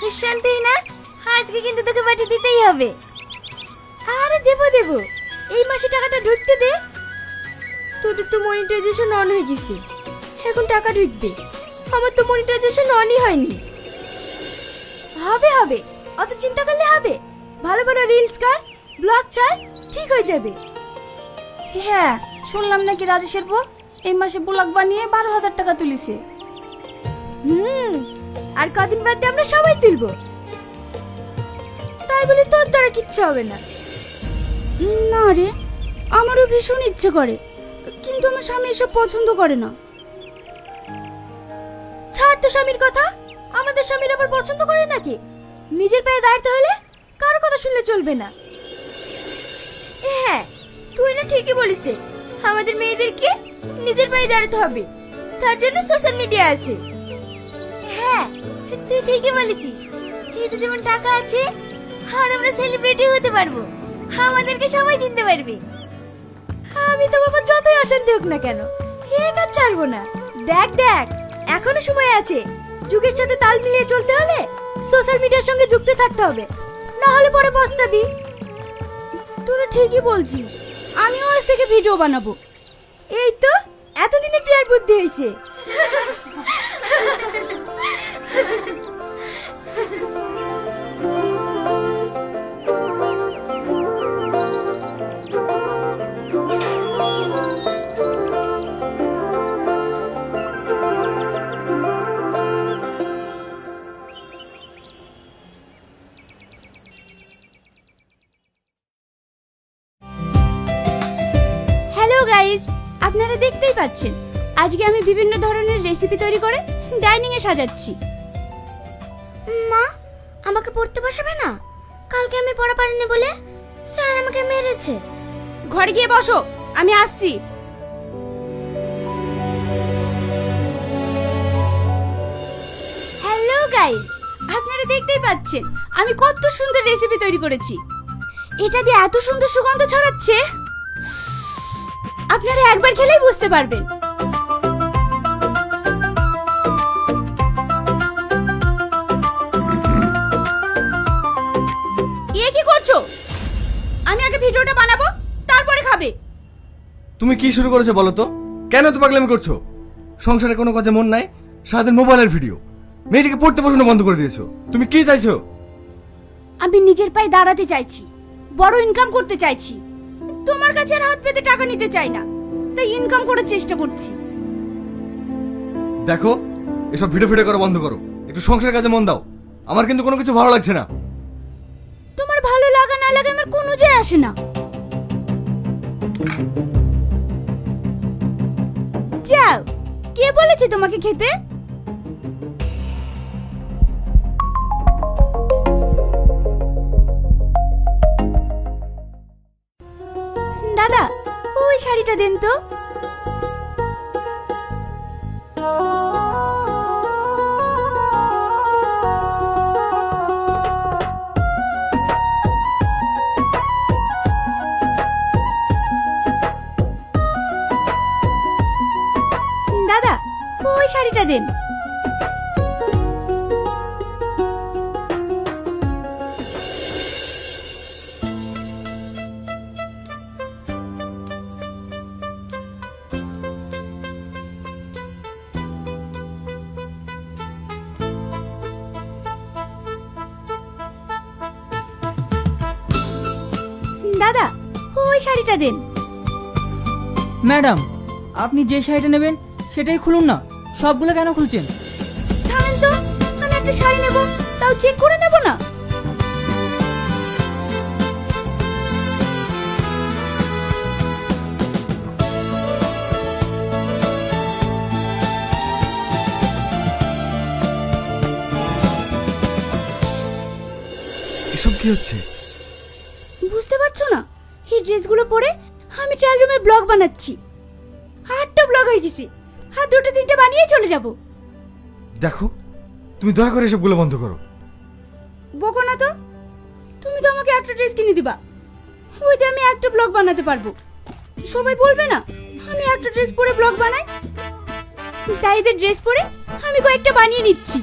শান্তি না আজকে কিন্তু তোকে পাঠিয়ে দিতেই হবে। আরে দেবো দেবো। এই মাসে টাকাটা ঢুকতে দে। তোদের তো মনিটাইজেশন অন হয়ে গেছে। এখন টাকা ঢুকবে। আমার তো মনিটাইজেশন অনই হয়নি। হবে হবে। অত চিন্তা করলে হবে। ভালো ভালো রিলস কর ব্লগ ছাড় ঠিক হয়ে যাবে। হ্যাঁ শুনলাম নাকি রাজেশের বউ এই মাসে ব্লগ বানিয়ে বারো হাজার টাকা তুলিছে। হুম আর কদিন বাদে আমরা সবাই তুলবো। তাই বলে তোর দ্বারা কিচ্ছু হবে না। না রে আমারও ভীষণ ইচ্ছে করে কিন্তু আমার স্বামী এসব পছন্দ করে না। ছাড় তো স্বামীর কথা আমাদের স্বামীর আবার পছন্দ করে নাকি? নিজের পায়ে দাঁড়াতে হলে কারও কথা শুনলে চলবে না। হ্যাঁ তুই না ঠিকই বলিস আমাদের মেয়েদেরকে নিজের পায়ে দাঁড়াতে হবে। তার জন্য সোশ্যাল মিডিয়া আছে। তুই ঠিকই বলেছিস। এতে যেমন টাকা আছে আর আমরা সেলিব্রিটি হতে পারব। আমাদেরকে সবাই চিনতে পারবে। আমি তো বাবা যতই অশান্তি হোক না কেন এ কাজ ছাড়বো না। দেখ দেখ এখনও সময় আছে। যুগের সাথে তাল মিলিয়ে চলতে হলে সোশ্যাল মিডিয়ার সঙ্গে যুক্ত থাকতে হবে। না হলে পরে পস্তাবি। তোরা ঠিকই বলছিস। আমিও আজ থেকে ভিডিও বানাবো। এই তো এতদিনে প্রিয়ার বুদ্ধি হয়েছে। আপনারা দেখতেই পাচ্ছেন। আজকে আমি বিভিন্ন ধরনের রেসিপি তৈরি করে ডাইনিং এ সাজাচ্ছি। মা, আমাকে পড়তে বসাবে না? কালকে আমি পড়া পারিনি বলে স্যার আমাকে মেরেছে। ঘরে গিয়ে বসো, আমি আসছি। হ্যালো গাইস আপনারা দেখতেই পাচ্ছেন, আমি কত সুন্দর রেসিপি তৈরি করেছি। এটা দিয়ে এত সুন্দর সুগন্ধ ছড়াচ্ছে। আপনারা একবার খেলেই বুঝতে পারবেন। এ কি করছ? আমি আগে ভিডিওটা বানাবো তারপরে খাবে। তুমি কি শুরু করেছ বলো তো? কেন তো পাগলামি করছ? সংসারে কোনো কাজে মন নাই সারাদিন মোবাইলের ভিডিও। মেয়েটিকে পড়তে বসানো বন্ধ করে দিয়েছ। তুমি কি চাইছো? আমি নিজের পায়ে দাঁড়াতে চাইছি বড় ইনকাম করতে চাইছি। তোমার কাছে আর হাত পেতে টাকা নিতে চাই না তাই ইনকাম করার চেষ্টা করছি। দেখো এসব ভিডিও ফিডিও করা বন্ধ করো। একটু সংসারের কাজে মন দাও। আমার কিন্তু কোনো কিছু ভালো লাগছে না। না লাগা আমার কোনো যায় আসে না। যাও, কে বলেছে তোমাকে খেতে? দাদা, ওই শাড়িটা দেন তো। ওই শাড়িটা দেন। দাদা, ওই শাড়িটা দেন। ম্যাডাম, আপনি যে শাড়িটা নেবেন, সেটাই খুলুন না। সবগুলো কেন খুলছেন? থামেন তো আমি একটা শাড়ি নেব তাও চেক করে নেব না। এসব কি হচ্ছে? বুঝতে পারছ না? এই ড্রেসগুলো পরে আমি ট্রায়াল রুমে ব্লগ বানাচ্ছি। আটটা ব্লগ হয়ে গেছে। আর দুটো তিনটে বানিয়ে চলে যাব। দেখো তুমি দয়া করে এসবগুলো বন্ধ করো। বকো না তো। তুমি তো আমাকে একটা ড্রেস কিনে দিবা। ওইতে আমি একটা ব্লগ বানাতে পারব। সবাই বলবে না আমি একটা ড্রেস পরে ব্লগ বানাই? তাই এদের ড্রেস পরে আমি কয়েকটা বানিয়ে নিচ্ছি।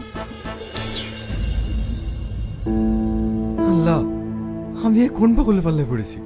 আল্লাহ আমি কোন পাগলে পাল্লায় পড়েছি?